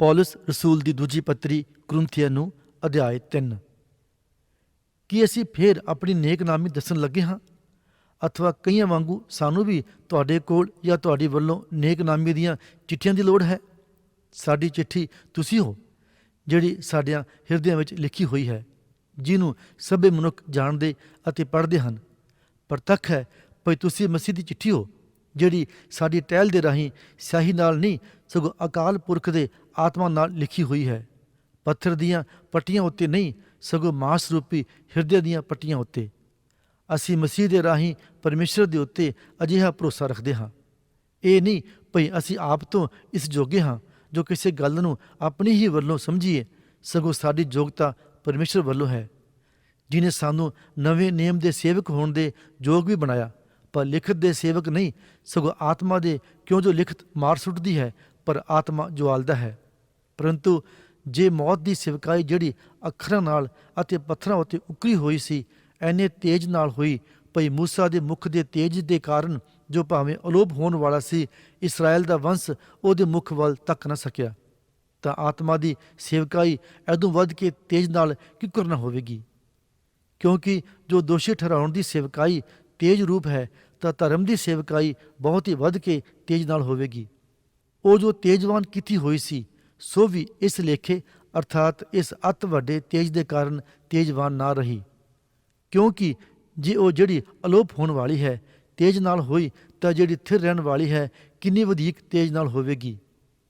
ਪੌਲਸ ਰਸੂਲ ਦੀ ਦੂਜੀ ਪੱਤਰੀ ਕੁਰਿੰਥੀਆਂ ਨੂੰ ਅਧਿਆਇ 3 ਕੀ ਅਸੀਂ ਫੇਰ ਆਪਣੀ ਨੇਕਨਾਮੀ ਦੱਸਣ ਲੱਗੇ ਹਾਂ ਅਥਵਾ ਕਈਆਂ ਵਾਂਗੂ ਸਾਨੂੰ ਵੀ ਤੁਹਾਡੇ ਕੋਲ ਜਾਂ ਤੁਹਾਡੀ ਵੱਲੋਂ ਨੇਕਨਾਮੀ ਦੀਆਂ ਚਿੱਠੀਆਂ ਦੀ ਲੋੜ ਹੈ ਸਾਡੀ ਚਿੱਠੀ ਤੁਸੀਂ ਹੋ ਜਿਹੜੀ ਸਾਡਿਆਂ ਹਿਰਦਿਆਂ ਵਿੱਚ ਲਿਖੀ ਹੋਈ ਹੈ ਜਿਹਨੂੰ ਸਭੇ ਮਨੁੱਖ ਜਾਣਦੇ ਅਤੇ ਪੜ੍ਹਦੇ ਹਨ ਪ੍ਰਤੱਖ ਹੈ ਭਈ ਤੁਸੀਂ ਮਸੀਹ ਦੀ ਚਿੱਠੀ ਹੋ ਜਿਹੜੀ ਸਾਡੀ ਟਹਿਲ ਦੇ ਰਾਹੀਂ ਸਿਆਹੀ ਨਾਲ ਨਹੀਂ, ਸਗੋਂ ਅਕਾਲ ਪੁਰਖ ਦੇ ਆਤਮਾ ਨਾਲ ਲਿਖੀ ਹੋਈ ਹੈ। ਪੱਥਰ ਦੀਆਂ ਪੱਟੀਆਂ ਉੱਤੇ ਨਹੀਂ, ਸਗੋਂ ਮਾਸ ਰੂਪੀ ਹਿਰਦੇ ਦੀਆਂ ਪੱਟੀਆਂ ਉੱਤੇ। ਅਸੀਂ ਮਸੀਹ ਦੇ ਰਾਹੀਂ ਪਰਮੇਸ਼ਰ ਦੇ ਉੱਤੇ ਅਜਿਹਾ ਭਰੋਸਾ ਰੱਖਦੇ ਹਾਂ। ਇਹ ਨਹੀਂ ਭਈ ਅਸੀਂ ਆਪ ਤੋਂ ਇਸ ਜੋਗੇ ਹਾਂ, ਜੋ ਕਿਸੇ ਗੱਲ ਨੂੰ ਆਪਣੀ ਹੀ ਵੱਲੋਂ ਸਮਝੀਏ, ਸਗੋਂ ਸਾਡੀ ਯੋਗਤਾ ਪਰਮੇਸ਼ਰ ਵੱਲੋਂ ਹੈ। ਜਿਨੇ ਸਾਨੂੰ ਨਵੇਂ ਨਿਯਮ ਦੇ ਸੇਵਕ ਹੋਣ ਦੇ ਯੋਗ ਵੀ ਬਣਾਇਆ ਪਰ ਲਿਖਤ ਦੇ ਸੇਵਕ ਨਹੀਂ, ਸਗੋਂ ਆਤਮਾ ਦੇ ਕਿਉਂ ਜੋ ਲਿਖਤ ਮਾਰ ਸੁੱਟਦੀ ਹੈ, ਪਰ ਆਤਮਾ ਜਵਾਲਦਾ ਹੈ। ਪਰੰਤੂ ਜੇ ਮੌਤ ਦੀ ਸਿਵਕਾਈ ਜਿਹੜੀ ਅੱਖਰਾਂ ਨਾਲ ਅਤੇ ਪੱਥਰਾਂ ਉੱਤੇ ਉਕਰੀ ਹੋਈ ਸੀ, ਐਨੇ ਤੇਜ਼ ਨਾਲ ਹੋਈ, ਭਈ ਮੂਸਾ ਦੇ ਮੁਖ ਦੇ ਤੇਜ ਦੇ ਕਾਰਨ ਜੋ ਭਾਵੇਂ ਅਲੋਪ ਹੋਣ ਵਾਲਾ ਸੀ, ਇਸਰਾਇਲ ਦਾ ਵੰਸ਼ ਉਹਦੇ ਮੁਖ ਵੱਲ ਤੱਕ ਨਾ ਸਕਿਆ, ਤਾਂ ਆਤਮਾ ਦੀ ਸੇਵਕਾਈ ਐਦੋਂ ਵੱਧ ਕੇ ਤੇਜ਼ ਨਾਲ ਕਿਉਂ ਕਰਨਾ ਹੋਵੇਗੀ? ਕਿਉਂਕਿ ਜੋ ਦੋਸ਼ੀ ਠਹਿਰਾਉਣ ਦੀ ਸੇਵਕਾਈ ਤੇਜ ਰੂਪ ਹੈ, ਤਾਂ ਧਰਮ ਦੀ ਸੇਵਕਾਈ ਬਹੁਤ ਹੀ ਵੱਧ ਕੇ ਤੇਜ ਨਾਲ ਹੋਵੇਗੀ। ਉਹ ਜੋ ਤੇਜਵਾਨ ਕੀਤੀ ਹੋਈ ਸੀ, ਸੋ ਵੀ ਇਸ ਲੇਖੇ, ਅਰਥਾਤ ਇਸ ਅਤ ਵੱਡੇ ਤੇਜ ਦੇ ਕਾਰਨ ਤੇਜਵਾਨ ਨਾ ਰਹੀ। ਕਿਉਂਕਿ ਜੇ ਉਹ ਜਿਹੜੀ ਅਲੋਪ ਹੋਣ ਵਾਲੀ ਹੈ, ਤੇਜ ਨਾਲ ਹੋਈ, ਤਾਂ ਜਿਹੜੀ ਥਿਰ ਰਹਿਣ ਵਾਲੀ ਹੈ, ਕਿੰਨੀ ਵਧੇਕ ਤੇਜ ਨਾਲ ਹੋਵੇਗੀ।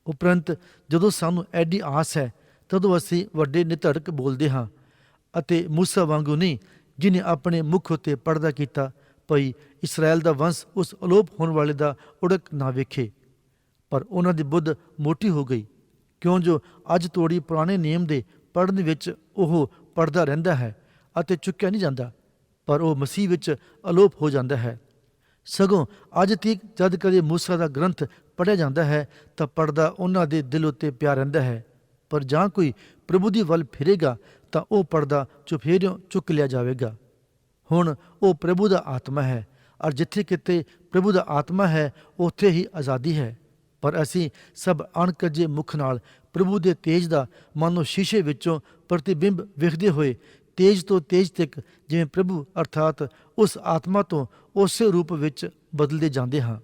ਉਪਰੰਤ ਜਦੋਂ ਸਾਨੂੰ ਐਡੀ ਆਸ ਹੈ, ਤਦੋਂ ਅਸੀਂ ਵੱਡੇ ਨਿਧੜਕ ਬੋਲਦੇ ਹਾਂ, ਅਤੇ ਮੂਸਾ ਵਾਂਗੂ ਨਹੀਂ, ਜਿਨੇ ਆਪਣੇ ਮੁਖ ਉਤੇ ਪਰਦਾ ਕੀਤਾ ਭਈ ਇਸਰਾਇਲ ਦਾ ਵੰਸ਼ ਉਸ ਅਲੋਪ ਹੋਣ ਵਾਲੇ ਦਾ ਉੜਕ ਨਾ ਵੇਖੇ। ਪਰ ਉਹਨਾਂ ਦੀ ਬੁੱਧ ਮੋਟੀ ਹੋ ਗਈ। ਕਿਉਂ ਜੋ ਅੱਜ ਤੋੜੀ ਪੁਰਾਣੇ ਨਿਯਮ ਦੇ ਪੜਨ ਵਿੱਚ ਉਹ ਪੜਦਾ ਰਹਿੰਦਾ ਹੈ ਅਤੇ ਚੁੱਕਿਆ ਨਹੀਂ ਜਾਂਦਾ, ਪਰ ਉਹ ਮਸੀਹ ਵਿੱਚ ਅਲੋਪ ਹੋ ਜਾਂਦਾ ਹੈ। ਸਗੋਂ ਅੱਜ ਤੀਕ ਜਦ ਕਦੇ ਮੂਸਾ ਦਾ ਗ੍ਰੰਥ ਪੜਿਆ ਜਾਂਦਾ ਹੈ, ਤਾਂ ਪੜਦਾ ਉਹਨਾਂ ਦੇ ਦਿਲ ਉੱਤੇ ਪਿਆ ਰਹਿੰਦਾ ਹੈ। ਪਰ ਜਾਂ ਕੋਈ ਪ੍ਰਭੂ ਦੀ ਵੱਲ ਫਿਰੇਗਾ, ਤਾਂ ਉਹ ਪਰਦਾ ਚੁਫੇਰਿਓਂ ਚੁੱਕ ਲਿਆ ਜਾਵੇਗਾ। ਹੁਣ ਉਹ ਪ੍ਰਭੂ ਦਾ ਆਤਮਾ ਹੈ ਔਰ ਜਿੱਥੇ ਕਿਤੇ ਪ੍ਰਭੂ ਦਾ ਆਤਮਾ ਹੈ, ਉੱਥੇ ਹੀ ਆਜ਼ਾਦੀ ਹੈ। ਪਰ ਅਸੀਂ ਸਭ ਅਣਕੱਜੇ ਮੁਖ ਨਾਲ ਪ੍ਰਭੂ ਦੇ ਤੇਜ ਦਾ ਮਾਨੋ ਸ਼ੀਸ਼ੇ ਵਿੱਚੋਂ ਪ੍ਰਤੀਬਿੰਬ ਵੇਖਦੇ ਹੋਏ ਤੇਜ ਤੋਂ ਤੇਜ ਤੱਕ ਜਿਵੇਂ ਪ੍ਰਭੂ ਅਰਥਾਤ ਉਸ ਆਤਮਾ ਤੋਂ ਉਸੇ ਰੂਪ ਵਿੱਚ ਬਦਲਦੇ ਜਾਂਦੇ ਹਾਂ।